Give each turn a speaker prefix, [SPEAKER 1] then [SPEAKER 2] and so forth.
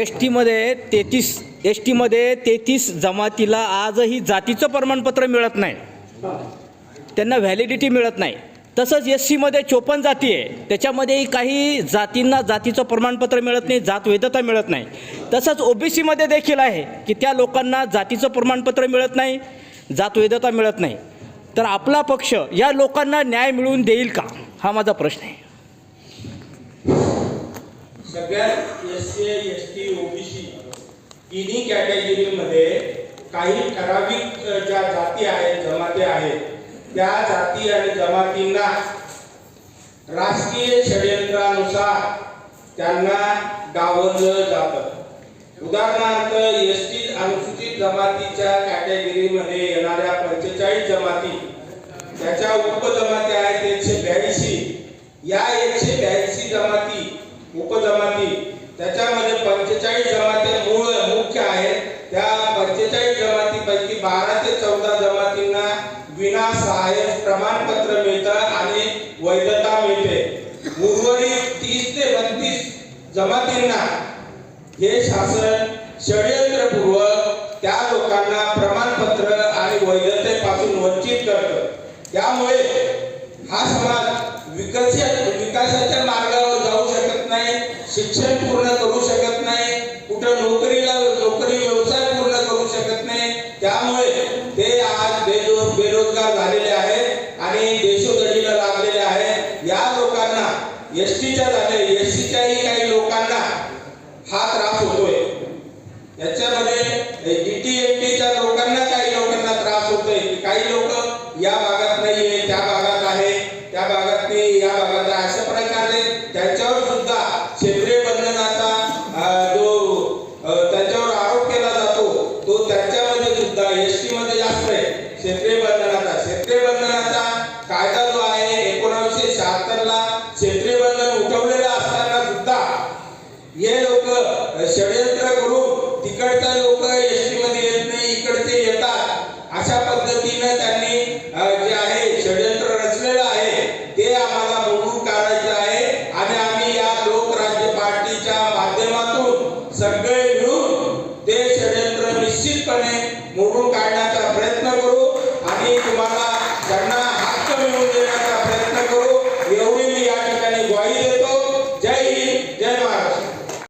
[SPEAKER 1] S टीमध्ये तेहतीस S टीमध्ये तेहतीस जमातीला आजही जातीचं प्रमाणपत्र मिळत नाही. त्यांना व्हॅलिडिटी मिळत नाही. तसंच एस सीमध्ये चोपन्न जाती आहे. त्याच्यामध्येही काही जातींना जातीचं प्रमाणपत्र मिळत नाही जात वैधता मिळत नाही. तसंच ओ बी सीमध्ये देखील आहे की त्या लोकांना जातीचं प्रमाणपत्र मिळत नाही जात वैधता मिळत नाही. तर आपला पक्ष या लोकांना न्याय मिळवून देईल का? हा माझा प्रश्न आहे.
[SPEAKER 2] सगळ्यात S C S T OBC तिन्ही कॅटेगरीमध्ये काही ठराविक ज्या जाती आहेत जमाती आहेत त्या जाती आणि जमातींना राजकीय षडयंत्रानुसार त्यांना डावललं जातं. उदाहरणार्थ एस टी अनुसूचित जमातीच्या कॅटेगरीमध्ये येणाऱ्या पंचेचाळीस जमाती त्याच्या उपजमाती आहेत एकशे ब्याऐंशी. या एकशे ब्याऐंशी जमाती उपजमाती त्याच्यामध्ये पंचेचाळीस जमाती मूळ मुख्य आहेत त्या पंचेचाळीस जमातीपैकी बारा ते चौदा जमातींना विना सहाय्यक प्रमाणपत्र मिळतं आणि वैधता मिळते. उर्वरित तीस ते बत्तीस जमातींना हे शासन षडयंत्रपूर्वक त्या लोकांना प्रमाणपत्र आणि वैधतेपासून वंचित करतं. त्यामुळे हा समाज विकसित विकासाच्या मार्गावर जाऊ शकत नाही. शिक्षण पूर्ण करू शकत नाही कुठं नोकरीला नोकरी व्यवसाय पूर्ण करू शकत नाही त्यामुळे ते आज बेरो बेरोजगार झालेले आहेत आणि देशोधडीला लागलेले आहेत. या लोकांना एस टीच्या झाले एस सीच्याही काही लोकांना हा त्रास होतोय. याच्यामध्ये डीटीएमटीच्या लोकांना काही लोकांना त्रास होतोय. काही लोक या भागात नाहीये त्या भागात आहे त्या भागात नाही या भागात आहे अशा प्रकारे त्यांच्यावर सुद्धा क्षेत्रीय बंधनाचा अं, जो अं, त्यांच्यावर आरोप केला जातो तो त्यांच्यामध्ये सुद्धा एस टी मध्ये जास्त आहे. क्षेत्रीय बंधनाचा. क्षेत्रीय बंधनाचा कायदा जो आहे एकोणावीसशे शहात्तर ला क्षेत्रीय बंधन उठवलेलं असताना सुद्धा हे लोक षडयंत्र करून तिकडचा लोक एसटी मध्ये येत नाही इकडचे येतात. अशा पद्धतीने त्यांनी जे आहे षडयंत्र रचलेलं आहे ते आम्हाला मोडून काढायचं आहे. आणि आम्ही या लोकराज्य पार्टीच्या माध्यमातून सगळे मिळून ते षडयंत्र